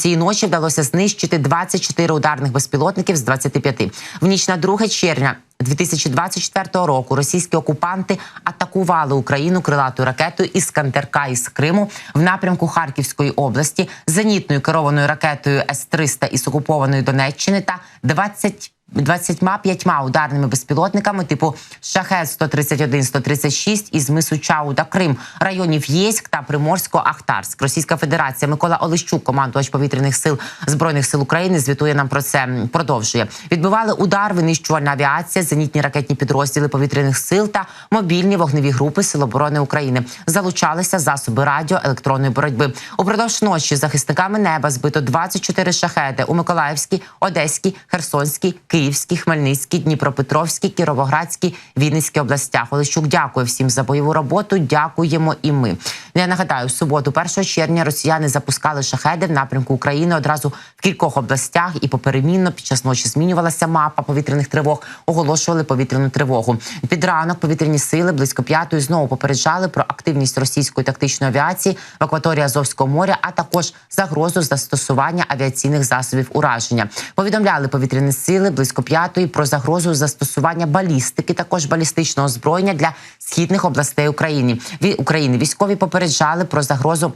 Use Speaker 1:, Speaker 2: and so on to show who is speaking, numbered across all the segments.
Speaker 1: Цієї ночі вдалося знищити 24 ударних безпілотників з 25. В ніч на 2 червня 2024 року російські окупанти атакували Україну крилатою ракетою Іскандерка із Криму в напрямку Харківської області, зенітною керованою ракетою С-300 із окупованої Донеччини та 20 25 ударними безпілотниками типу шахет 131 136 із мису Чауда Крим, районів Єськ та Приморсько-Ахтарськ. Російська Федерація Микола Олещук, командувач повітряних сил збройних сил України, звітує нам про це. Продовжує відбивали удар, винищувальна авіація, зенітні ракетні підрозділи повітряних сил та мобільні вогневі групи Сил оборони України. Залучалися засоби радіо електронної боротьби. Упродовж ночі захисниками неба збито 24 шахеди у Миколаївській, Одеській, Херсонській, Київській, Хмельницькій, Дніпропетровській, Кіровоградській, Вінницькій областях. Олещук дякує всім за бойову роботу. Дякуємо і ми. Я нагадаю, в суботу, 1 червня, росіяни запускали шахеди в напрямку України одразу в кількох областях і поперемінно під час ночі змінювалася мапа повітряних тривог. Оголошували повітряну тривогу. Під ранок повітряні сили близько п'ятої знову попереджали про активність російської тактичної авіації в акваторії Азовського моря, а також загрозу застосування авіаційних засобів ураження. Повідомляли повітряні сили близько п'ятої про загрозу застосування балістики, також балістичного озброєння для східних областей України. України військові попереджали про загрозу.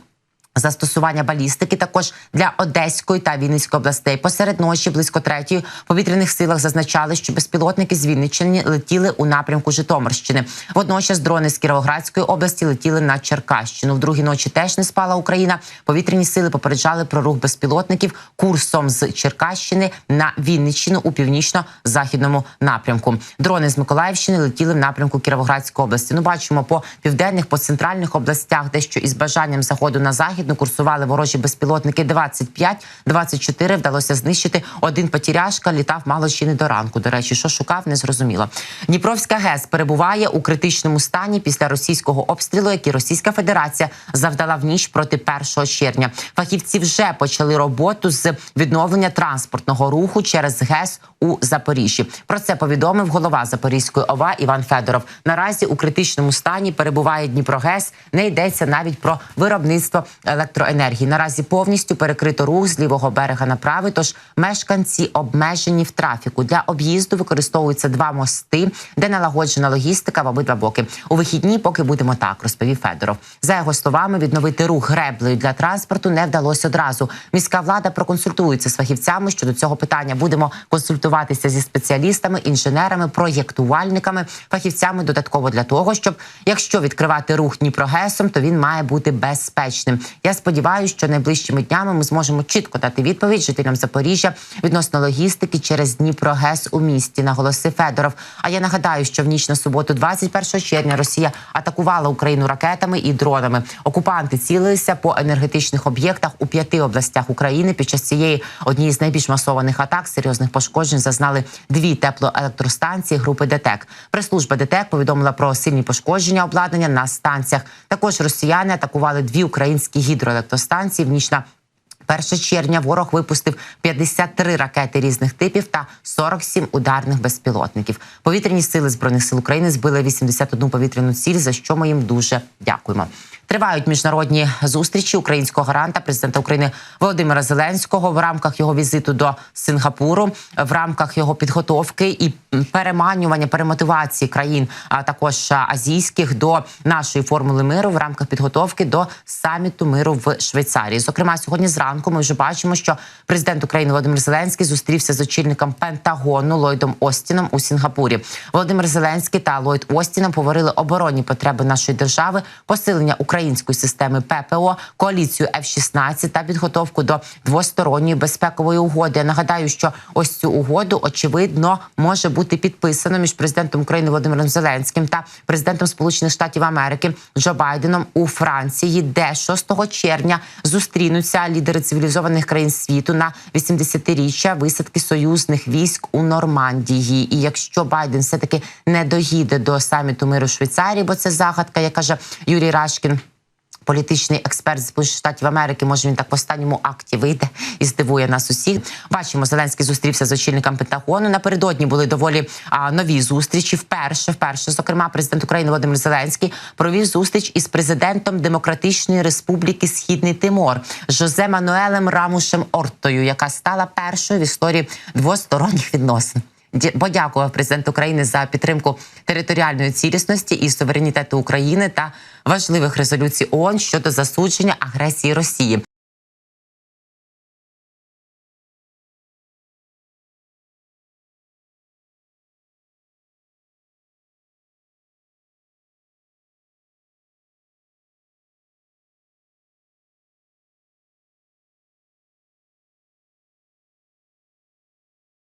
Speaker 1: Застосування балістики також для Одеської та Вінницької областей. Посеред ночі близько третьої повітряних силах зазначали, що безпілотники з Вінниччини летіли у напрямку Житомирщини. Водночас дрони з Кіровоградської області летіли на Черкащину. В другій ночі теж не спала Україна. Повітряні сили попереджали про рух безпілотників курсом з Черкащини на Вінниччину у північно-західному напрямку. Дрони з Миколаївщини летіли в напрямку Кіровоградської області. Ну бачимо по південних, по центральних областях, дещо із бажанням заходу на західну курсували ворожі безпілотники 25, 24 вдалося знищити. Один потіряшка літав мало ще не до ранку. До речі, що шукав, не зрозуміло. Дніпровська ГЕС перебуває у критичному стані після російського обстрілу, який Російська Федерація завдала в ніч проти 1 червня. Фахівці вже почали роботу з відновлення транспортного руху через ГЕС у Запоріжжі. Про це повідомив голова Запорізької ОВА Іван Федоров. Наразі у критичному стані перебуває Дніпрогес. Не йдеться навіть про виробництво електроенергії. Наразі повністю перекрито рух з лівого берега на правий. Тож мешканці обмежені в трафіку. Для об'їзду використовуються два мости, де налагоджена логістика в обидва боки. У вихідні, поки будемо так, розповів Федоров. За його словами, відновити рух греблею для транспорту не вдалося одразу. Міська влада проконсультується з фахівцями щодо цього питання. Будемо консультуватися зі спеціалістами, інженерами, проєктувальниками, фахівцями додатково для того, щоб якщо відкривати рух Дніпрогесом, то він має бути безпечним. Я сподіваюся, що найближчими днями ми зможемо чітко дати відповідь жителям Запоріжжя відносно логістики через Дніпрогес у місті, наголосив Федоров. А я нагадаю, що в ніч на суботу, 21 червня, Росія атакувала Україну ракетами і дронами. Окупанти цілилися по енергетичних об'єктах у п'яти областях України. Під час цієї однієї з найбільш масованих атак серйозних пошкоджень зазнали дві теплоелектростанції групи ДТЕК. Прес-служба ДТЕК повідомила про сильні пошкодження обладнання на станціях. Також росіяни атакували дві українські гідроелектростанції в ніч на 1 червня ворог випустив 53 ракети різних типів та 47 ударних безпілотників. Повітряні сили збройних сил України збили 81 повітряну ціль, за що ми їм дуже дякуємо. Тривають міжнародні зустрічі українського гаранта президента України Володимира Зеленського в рамках його візиту до Сингапуру, в рамках його підготовки і переманювання, перемотивації країн, а також азійських до нашої формули миру в рамках підготовки до саміту миру в Швейцарії. Зокрема, сьогодні зранку ми вже бачимо, що президент України Володимир Зеленський зустрівся з очільником Пентагону Ллойдом Остіном у Сінгапурі. Володимир Зеленський та Ллойд Остіном говорили оборонні потреби нашої держави, посилення української системи ППО, коаліцію F-16 та підготовку до двосторонньої безпекової угоди. Я нагадаю, що ось цю угоду очевидно може бути підписано між президентом України Володимиром Зеленським та президентом Сполучених Штатів Америки Джо Байденом у Франції, де 6 червня зустрінуться лідери цивілізованих країн світу на 80-річчя висадки союзних військ у Нормандії. І якщо Байден все таки не доїде до саміту миру Швейцарії, бо це загадка, як каже Юрій Рашкін. Політичний експерт з Сполучених Штатів Америки, може він так в останньому акті вийде і здивує нас усіх. Бачимо, Зеленський зустрівся з очільником Пентагону. Напередодні були доволі а, нові зустрічі. Вперше, вперше, зокрема, президент України Володимир Зеленський провів зустріч із президентом Демократичної Республіки Східний Тимор Жозе Мануелем Рамушем Ортою, яка стала першою в історії двосторонніх відносин. Подякував президент України за підтримку територіальної цілісності і суверенітету України та важливих резолюцій ООН щодо засудження агресії Росії.